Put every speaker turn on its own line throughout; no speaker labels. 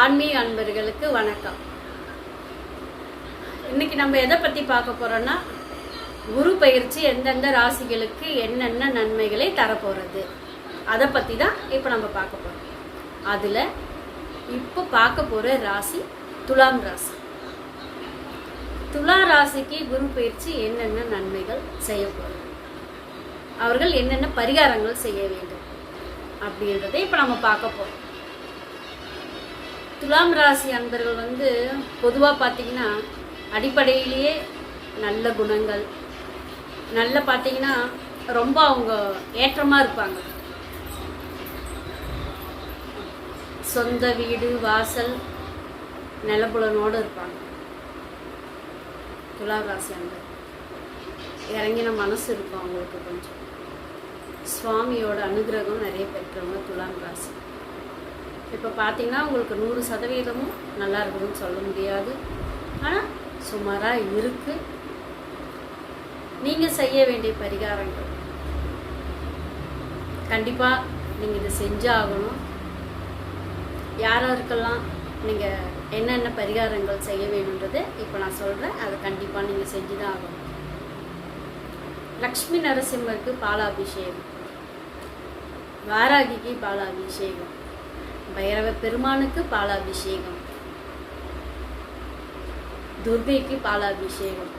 ஆன்மீக அன்பர்களுக்கு வணக்கம். இன்னைக்கு நம்ம எதை பற்றி பார்க்க போறோம்னா குரு பயிற்சி எந்தெந்த ராசிகளுக்கு என்னென்ன நன்மைகளை தரப்போகிறது அதை பற்றி தான் இப்போ நம்ம பார்க்க போகிறோம் அதில் இப்போ பார்க்க போகிற ராசி துலாம் ராசி. துலா ராசிக்கு குரு பயிற்சி என்னென்ன நன்மைகள் செய்ய போகிறது அவர்கள் என்னென்ன பரிகாரங்கள் செய்ய வேண்டும்? அப்படின்றத இப்போ நம்ம பார்க்க போகிறோம் துலாம் ராசி அன்பர்கள் வந்து பொதுவாக பார்த்தீங்கன்னா அடிப்படையிலேயே நல்ல குணங்கள். நல்ல பார்த்தீங்கன்னா ரொம்ப அவங்க ஏற்றமாக இருப்பாங்க. சொந்த வீடு வாசல் நிலப்புலனோடு இருப்பாங்க. துலாம் ராசி அன்பர் இறங்கின மனசு இருக்கும் அவங்களுக்கு கொஞ்சம். சுவாமியோட அனுகிரகம் நிறைய பெற்றவங்க துலாம் ராசி. இப்போ பார்த்தீங்கன்னா உங்களுக்கு நூறு சதவீதமும் நல்லா இருக்குதுன்னு சொல்ல முடியாது. ஆனால் சுமாராக இருக்கு. நீங்கள் செய்ய வேண்டிய பரிகாரங்கள். கண்டிப்பாக நீங்கள் இதை செஞ்சாகணும். யார் யாருக்கெல்லாம் நீங்கள் என்னென்ன பரிகாரங்கள் செய்ய வேணுன்றதை இப்போ நான் சொல்கிறேன் அதை கண்டிப்பாக நீங்கள் செஞ்சு தான் ஆகணும். லக்ஷ்மி நரசிம்மருக்கு பாலாபிஷேகம். வாராகிக்கு பாலாபிஷேகம். பைரவ பெருமானுக்கு பாலாபிஷேகம். துர்கைக்கு பாலாபிஷேகம்.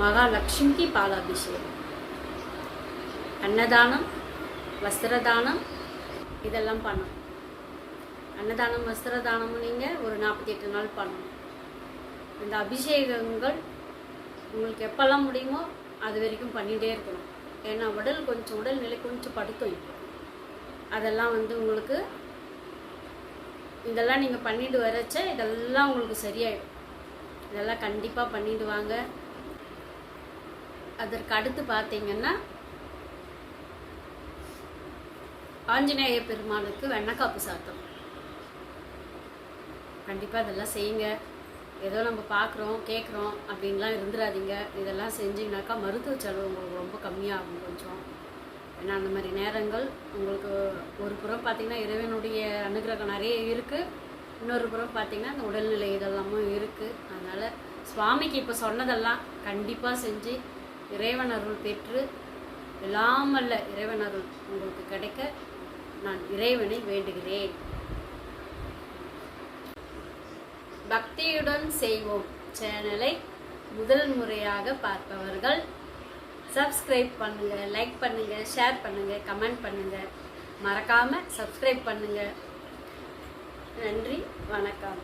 மகாலட்சுமிக்கு பாலாபிஷேகம். அன்னதானம் வஸ்திரதானம் இதெல்லாம் பண்ணணும். அன்னதானம் வஸ்திரதானமும் நீங்கள் ஒரு நாற்பத்தி எட்டு நாள் பண்ணணும். இந்த அபிஷேகங்கள் உங்களுக்கு எப்போல்லாம் முடியுமோ அது வரைக்கும் பண்ணிகிட்டே இருக்கணும். ஏன்னா உடல் கொஞ்சம் உடல் நிலை கொஞ்சம் படுத்தும் இப்போ. அதெல்லாம் வந்து உங்களுக்கு இதெல்லாம் நீங்கள் பண்ணிட்டு வரச்ச இதெல்லாம் உங்களுக்கு சரியாயிடும். இதெல்லாம் கண்டிப்பாக பண்ணிட்டு வாங்க. அதற்கு அடுத்து பார்த்தீங்கன்னா ஆஞ்சநேய பெருமானுக்கு வெண்ணக்காப்பு சாத்தம். கண்டிப்பாக இதெல்லாம் செய்யுங்க. ஏதோ நம்ம பார்க்குறோம் கேட்குறோம் அப்படின்லாம் இருந்துடாதீங்க இதெல்லாம் செஞ்சீங்கனாக்கா மருத்துவ செலவு உங்களுக்கு ரொம்ப கம்மியாகும் கொஞ்சம். ஏன்னா அந்த மாதிரி நேரங்கள் உங்களுக்கு ஒரு புறம் பார்த்தீங்கன்னா இறைவனுடைய அனுகிரகம் நிறைய இருக்குது இன்னொரு புறம் பார்த்தீங்கன்னா அந்த உடல்நிலை இதெல்லாமும் இருக்குது அதனால் சுவாமிக்கு இப்போ சொன்னதெல்லாம் கண்டிப்பாக செஞ்சு இறைவன் அருள் பெற்று இல்லாமல்ல இறைவன் அருள் உங்களுக்கு கிடைக்க நான் இறைவனை வேண்டுகிறேன். பக்தியுடன் செய்வோம் சேனலை முதல் முறையாக பார்ப்பவர்கள் சப்ஸ்கிரைப் பண்ணுங்கள் லைக் பண்ணுங்கள் ஷேர் பண்ணுங்கள் கமெண்ட் பண்ணுங்கள் மறக்காமல் சப்ஸ்கிரைப் பண்ணுங்கள் நன்றி வணக்கம்.